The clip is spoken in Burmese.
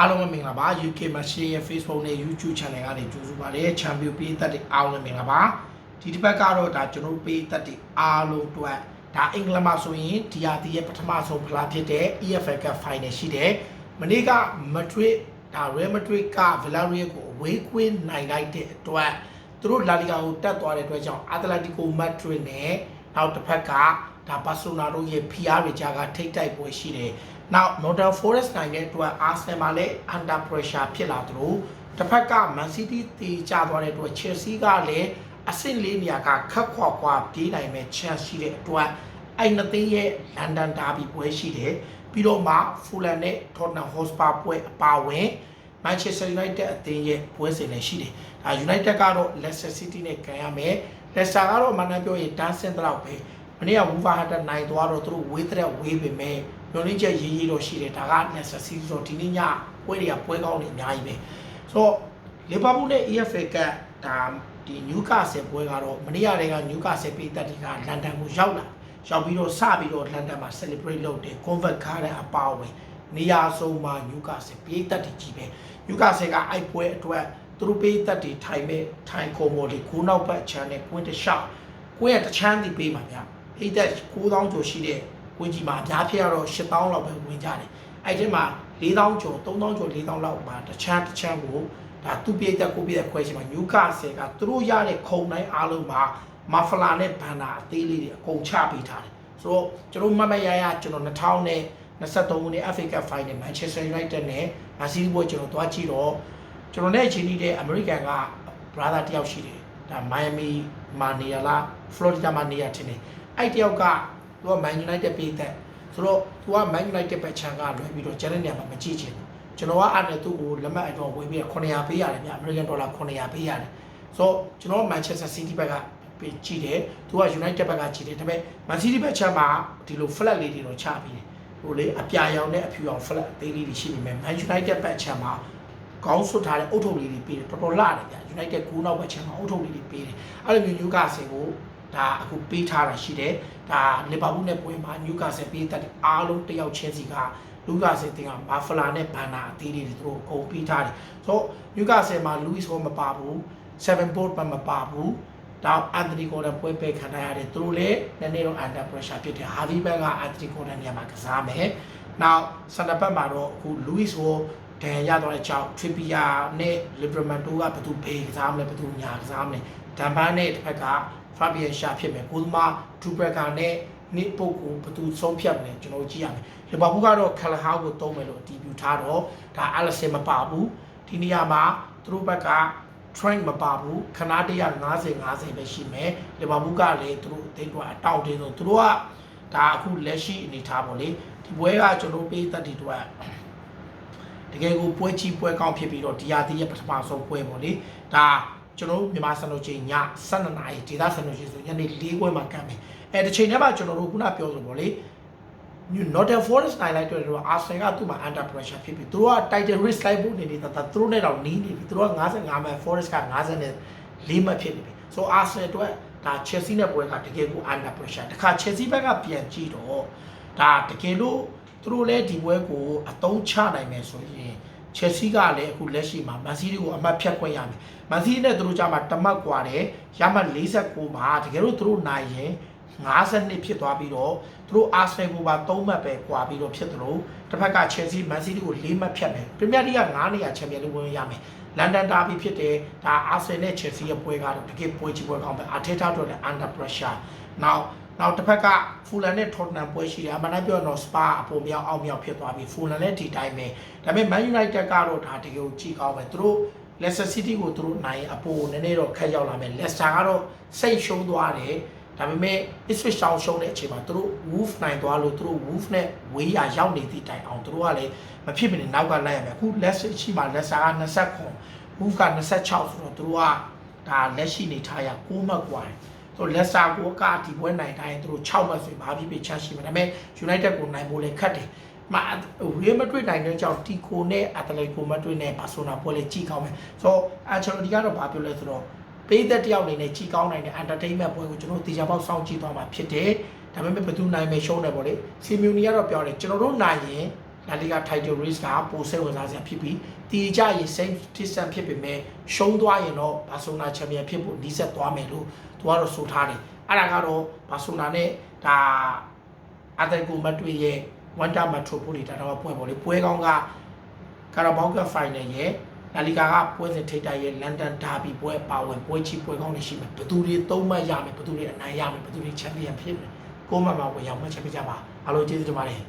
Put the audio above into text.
အားလုံးပဲမင်္ဂလာပါ UK မှာ share ရဲ့ Facebook နဲ့ YouTube channel ကနေကြိုဆိုပါရစေ Champion ပေးသက်တဲ့အားလုံးပဲမင်္ဂလာပါဒီတစ်ပတ်ကတော့ဒါကျွန်တော်တို့ပေးသက်တဲ့အားလုံးအတွက်ဒါအင်္ဂလန်မှာဆိုရင် DRT ရဲ့ပထမဆုံးဖလားဖြစ်တဲ့ EFL Cup Final ရှိတယ်မနေ့က Madrid ဒါ Real Madrid က Villarreal ကိုအဝေးကွင်းနိုင်လိုက်တဲ့အတွက်သူတို့ La Liga ကိုတက်သွားတဲ့အတွက်ကြောင့် Atletico Madrid နဲ့နောက်တစ်ဖက်ကဒါဘာစီလိုနာတို့ရဲ့ PR တွေကြားကထိတ်တိုက်ပွဲရှိတယ်။ Now Nottingham Forest နိုင်တဲ့အတွက် Arsenal မှာလည်း under pressure ဖြစ်လာသလိုတစ်ဖက်က Man City တီကျသွားတဲ့အတွက် Chelsea ကလည်းအဆင့်လေးနေရာကခက်ခွာခွာပြေးနိုင်မဲ့ chance ရှိတဲ့အတွက်အဲ့နှစ်သိန်းရဲ့ London Derby ပွဲရှိတယ်။ပြီးတော့မှ Fulham နဲ့ Tottenham Hotspur ပွဲအပါအဝင် Manchester United အသင်းရဲ့ပွဲစဉ်လည်းရှိတယ်။ဒါ United ကတော့ Leicester City နဲ့ကန်ရမယ်။ Leicester ကတော့မနက်ပြောရင်တန်းဆင်းတော့ပဲမနေ့က Wolverhampton နိုင်သွားတော့သူတို့ဝေးတဲ့ဝေးပေမဲ့ ညွန်လင်းချက်ရေးရေးတော့ရှိတယ်ဒါက Leicester City ဆိုဒီနေ့ညပွဲတွေကပွဲကောင်းနေအများကြီးပဲ။ဆိုတော့ Liverpool နဲ့ EFL ကဒါဒီ Newcastle ပွဲကတော့မနေ့ကတည်းက Newcastle ပြည်သက်တွေကလန်ဒန်ကိုရောက်လာရောက်ပြီးတော့စပြီးတော့လန်ဒန်မှာ celebrate လုပ်တယ် convert ခါတဲ့အပါအဝင်နေရာဆုံးမှာ Newcastle ပြည်သက်တွေကြီးပဲ Newcastle ကအိုက်ပွဲအတွက်သူတို့ပြည်သက်တွေထိုင်မဲ့ထိုင်ခုံပေါ်လေးကိုနောက်ဘက်ချမ်းနဲ့ကွင်းတစ်လျှောက်ကွင်းရတစ်ချမ်းစီပေးပါဗျာအိတ်သက်9000ကျော်ရှိတဲ့ ကွင်းကြီးမှာအများဖြစ်ရတော့8000လောက်ပဲဝင်ကြတယ်အဲ့ဒီမှာ4000ကျော်3000ကျော်4000လောက်မှာတစ်ချမ်းတစ်ချမ်းကိုဒါသူပြည်သက်ကိုပြည်သက်ခွဲရှိမှာ Newcastle ကသူတို့ရတဲ့ခုံတိုင်းအားလုံးမှာမာဖလာနဲ့ဘန်နာအသေးလေးတွေအကုန်ချပေးထားတယ်ဆိုတော့ကျွန်တော်မမရရကျွန်တော်2000နဲ့23ခုနှစ် FA Cup Final Manchester United နဲ့ Man City ပွဲကျွန်တော်သွားကြည့်တော့ကျွန်တော်နဲ့အချိန်ကြီးတဲ့ American က brother တယောက်ရှိတယ်ဒါ Miami မှာနေရလား Florida မှာနေရတင်တယ်အဲ့တယောက်က သူက Man United ပြည်သက်ဆိုတော့သူက Man United ပဲခြံကလွယ်ပြီးတော့ကျန်တဲ့နေရာမှာမကြည့်ချင်ဘူးကျွန်တော်ကအဲ့နဲ့သူ့ကိုလက်မှတ်အတော့ဝင်ပြီး900ပေးရတယ်ဗျ American dollar 900ပေးရတယ်ဆိုတော့ကျွန်တော် Manchester City ဘက်ကပေးကြည့်တယ်သူက United ဘက်ကကြည့်တယ်ဒါပေမဲ့ Man City ဘက်ခြမ်းမှာဒီလို flat လေးတွေတော့ချပြီးတယ်ဟိုလေအပြာရောင်နဲ့အဖြူရောင် flat အသေးလေးတွေရှိနေမယ် Man United ဘက်ခြမ်းမှာကောင်းဆွတ်ထားတဲ့အုတ်ထုပ်လေးတွေပေးတယ်တော်တော်လှတယ်ဗျ United ကူးနောက်ဘက်ခြမ်းမှာအုတ်ထုပ်လေးတွေပေးတယ်အဲ့လိုမျိုး Newcastle ကို ဒါအခုပေးထားတာရှိတယ်ဒါလီဗာပူးနဲ့ပွဲမှာ Newcastle ပေးတဲ့အားလုံးတယောက်ချင်းစီကလူကာဆယ်တင်ကမာဖလာနဲ့ဘန်နာအသေးလေးတွေသူတို့အကုန်ပြီးထားတယ်ဆိုတော့ Newcastle မှာ Luis ဟောမပါဘူး7 board မပါဘူးတောင်အန်တိုနီကိုဒန်ပွဲပဲခံထားရတယ်သူတို့လည်းနည်းနည်းတော့ under pressure ဖြစ်တယ်ဟာဗီဘက်ကအန်တိုနီကိုဒန်နေရာမှာကစားမယ်နောက်စန်တာဘက်မှာတော့အခု Luis ဟောဒန်ရတော့အကြောင်း Trippier နဲ့ Livramento ကဘယ်သူဘေးကစားမလဲဘယ်သူညာကစားမလဲဒန်ပန်းနဲ့တစ်ဖက်က Fabian ရှာဖြစ်မယ်ကိုသမား Dubravka နဲ့နေ့ပုတ်ကိုဘယ်သူဆုံးဖြတ်မလဲကျွန်တော်ကြည့်ရမယ်လီဗာပူးကတော့ခလဟောက်ကိုတုံးမယ်လို့အတည်ပြုထားတော့ဒါအလက်ဆင်မပါဘူးဒီနေရာမှာသူတို့ဘက်က train မပါဘူးခဏတရ50 50ပဲရှိမယ်လီဗာပူးကလည်းသူတို့အသိတော့အတောင့်တင်းဆုံးသူတို့ကဒါအခုလက်ရှိအနေထားပေါ့လေဒီပွဲကကျွန်တော်ပေးသက်တွေတော့တကယ်ကိုပွဲချီပွဲကောင်းဖြစ်ပြီးတော့ဒီဟာဒီရဲ့ပထမဆုံးပွဲပေါ့လေဒါ ကျွန်တော်တို့မြန်မာစံတော်ချိန်ည12နာရီဒေသစံတော်ချိန်ဆိုညနေ4ခွဲမှာကမ်းမယ်အဲတစ်ချိန်တည်းမှာကျွန်တော်တို့ခုနပြောဆိုပေါ့လေ New Northern Forest နိုင်လိုက်တော့တော့ Arsenal ကသူ့မှာ under pressure ဖြစ်ပြီးသူတို့က title risk လိုက်ဖို့နေနေတာသူတို့နဲ့တော့နီးနေပြီသူတို့က55မှတ် Forest က50နဲ့4မှတ်ဖြစ်နေပြီ so Arsenal အတွက်ဒါ Chelsea နဲ့ပွဲကတကယ်ကို under pressure တခါ Chelsea ဘက်ကပြန်ကြည့်တော့ဒါတကယ်လို့သူတို့လည်းဒီပွဲကိုအသုံးချနိုင်မယ်ဆိုရင် Chelsea ကလည်းအခုလက်ရှိမှာ Man City ကိုအမှတ်ဖြတ်ခွင့်ရမယ် Man City နဲ့သူတို့ကြားမှာတမတ်กว่าတယ်ရမှတ်49မှာတကယ်လို့သူတို့နိုင်ရင်52ဖြစ်သွားပြီးတော့သူတို့ Arsenal ကိုပါ3မှတ်ပဲกว่าပြီးတော့ဖြစ်တယ်လို့တစ်ဖက်က Chelsea Man City ကို4မှတ်ဖြတ်မယ် Premier League က9နေရာချန်ပီယံလိဝင်ရမယ်လန်ဒန်ဒါဘီဖြစ်တယ်ဒါ Arsenal နဲ့ Chelsea ရဲ့ပွဲကတော့တကယ်ပွဲကြီးပွဲကောင်းပဲ Arteta တို့လည်း under pressure နောက် နောက်တစ်ဖက်က Fulham နဲ့ Tottenham ပွဲရှိတယ်အမှန်တမ်းပြောရင်တော့ Spa အပေါ်မြောက်အောက်မြောက်ဖြစ်သွားပြီ Fulham လည်းဒီတိုင်းပဲဒါပေမဲ့ Man United ကတော့ဒါတကယ်ကိုကြည့်ကောင်းပဲသူတို့ Leicester City ကိုသူတို့နိုင်အပေါ်နည်းနည်းတော့ခက်ရောက်လာမယ် Leicester ကတော့စိတ်ရှုံးသွားတယ်ဒါပေမဲ့ Ipswich Town ရှုံးတဲ့အချိန်မှာသူတို့ Wolf နိုင်သွားလို့သူတို့ Wolf နဲ့ဝေးရရောက်နေသည့်တိုင်အောင်သူတို့ကလည်းမဖြစ်မနေနောက်ကလိုက်ရမယ်အခု Leicester ရှိမှ Leicester က29 Wolf က26ဆိုတော့သူတို့ကဒါလက်ရှိနေထားရ6မှတ်กว่า သူလက်စာကိုကဒီပွဲနိုင်တိုင်းသူတို့6မှတ်ဆိုရင်ဘာဖြစ်ဖြစ်ချရှိမှာဒါပေမဲ့ United ကိုနိုင်ဖို့လည်းခက်တယ်မရီမက်ဒရစ်နိုင်တဲ့ကြောင့်တီကိုနဲ့အက်တလက်ကိုမက်ဒရစ်နဲ့ဘာဆိုနာပွဲလေးကြည့်ကောင်းမယ်ဆိုတော့အချယ်လိုဒီကတော့ဘာပြောလဲဆိုတော့ပေးသက်တယောက်အနေနဲ့ကြည့်ကောင်းနိုင်တဲ့ entertainment ပွဲကိုကျွန်တော်တေချာပေါက်စောင့်ကြည့်သွားမှာဖြစ်တယ်ဒါပေမဲ့ဘယ်သူနိုင်မယ်ရှုံးတယ်ပေါ့လေစီမြူနီကတော့ပြောတယ်ကျွန်တော်တို့နိုင်ရင် လာလီဂါ title race ကပိုစိတ်ဝင်စားစရာဖြစ်ပြီးတီကြရင် same distance ဖြစ်ပေမဲ့ရှုံးသွားရင်တော့ဘာဆိုနာချန်ပီယံဖြစ်ဖို့နီးစပ်သွားမယ်လို့သူကတော့ဆိုထားတယ်အဲ့ဒါကတော့ဘာဆိုနာနဲ့ဒါအတကူမတ်တွေရဲ့ဝန်တာမက်ထရိုပိုလီတန်တော့ပွဲပေါ်လေပွဲကောင်းကကာရာဘောက်ကဖိုင်နယ်ရဲ့လာလီဂါကပွဲစဉ်ထိပ်တိုက်ရဲ့လန်ဒန်ဒါဘီပွဲပါဝင်ပွဲချီပွဲကောင်းတွေရှိမယ်ဘယ်သူတွေသုံးမှတ်ရမယ်ဘယ်သူတွေအနိုင်ရမယ်ဘယ်သူတွေချန်ပီယံဖြစ်မယ်ကိုမမဝင်ရောက်မှတ်ချက်ပြကြပါအားလုံးကျေးဇူးတင်ပါတယ်